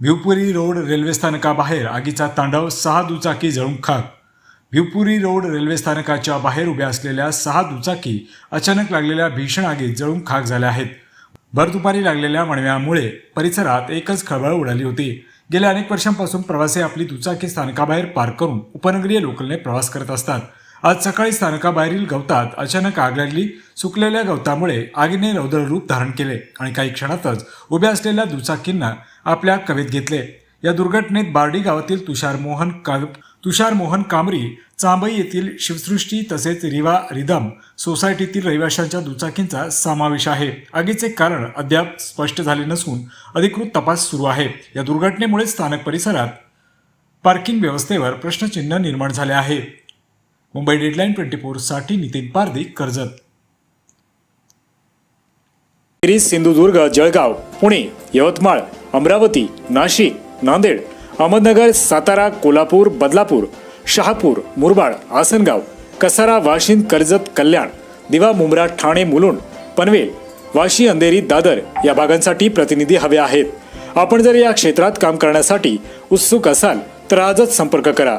Bhivpuri road railway स्थानकाबाहेर आगीचा तांडव सहा दुचाकी जळून खाक. भिवपुरी रोड रेल्वे स्थानकाच्या बाहेर उभ्या असलेल्या सहा दुचाकी अचानक लागलेल्या भीषण आगीत जळून खाक झाल्या आहेत. भरदुपारी लागलेल्या मणव्यामुळे परिसरात एकच खळबळ उडाली होती. गेल्या अनेक वर्षांपासून प्रवासी आपली दुचाकी स्थानकाबाहेर पार्क करून उपनगरीय लोकलने प्रवास करत असतात. आज सकाळी स्थानकाबाहेरील गवतात अचानक आग लागली. सुकलेल्या गवतामुळे आगीने रौद्र रूप धारण केले आणि काही क्षणातच उभ्या असलेल्या दुचाकींना आपल्या कवेत घेतले. या दुर्घटनेत बार्डी गावातील तुषार मोहन का तुषार मोहन कामरी चांबई येथील शिवसृष्टी तसेच रिवा रिदम सोसायटीतील रहिवाशांच्या दुचाकींचा समावेश आहे. आगीचे कारण अद्याप स्पष्ट झाले नसून अधिकृत तपास सुरू आहे. या दुर्घटनेमुळे स्थानक परिसरात पार्किंग व्यवस्थेवर प्रश्नचिन्ह निर्माण झाले आहे. मुंबई डेडलाईन ट्वेंटी फोरसाठी नितीन पारदी कर्जत. सिंधुदुर्ग जळगाव पुणे यवतमाळ अमरावती नाशिक नांदेड अहमदनगर सातारा कोल्हापूर बदलापूर शहापूर मुरबाड आसनगाव कसारा वाशिंद कर्जत कल्याण दिवा मुंब्रा ठाणे मुलुंड पनवेल वाशी अंधेरी दादर या भागांसाठी प्रतिनिधी हवे आहेत. आपण जर या क्षेत्रात काम करण्यासाठी उत्सुक असाल तर आजच संपर्क करा.